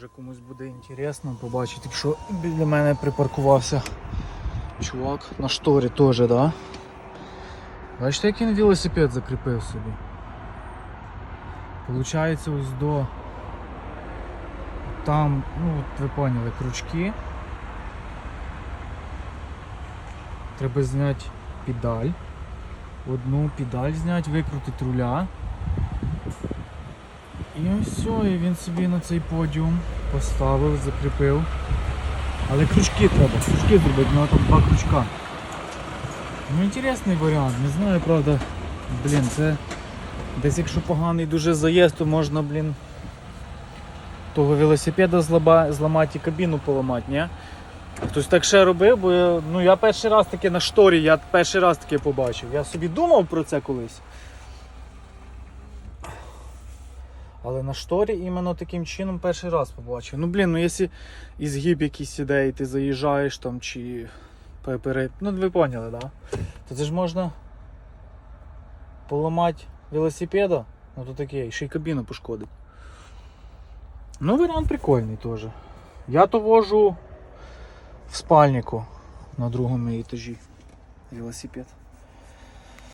Може комусь буде інтересно побачити, якщо біля мене припаркувався чувак на шторі теж, да? Бачите, як він велосипед закріпив собі. Получається ось до там, ну от ви поняли, крючки. Треба зняти педаль. Одну педаль зняти, викрутити руля. І ось і він собі на цей подіум поставив, закріпив. Але крючки треба, крючки зробити, ну там два крючка. Ну інтересний варіант, не знаю, правда. Блін, це десь якщо поганий дуже заїзд, то можна, блін, того велосипеда злаба, зламати і кабіну поламати, ні? Хтось так ще робив, бо я, ну, я перший раз таке на шторі, я перший раз таке побачив. Я собі думав про це колись. Але на шторі іменно таким чином перший раз побачив. Ну блін, ну якщо і згиб якийсь іде, і ти заїжджаєш там чи пе- пере... Ну ви поняли, да? То це ж можна поламати велосипеда, ну то таке, ще й кабіну пошкодить. Ну, варіант прикольний теж. Я то вожу в спальнику на другому етажі велосипед.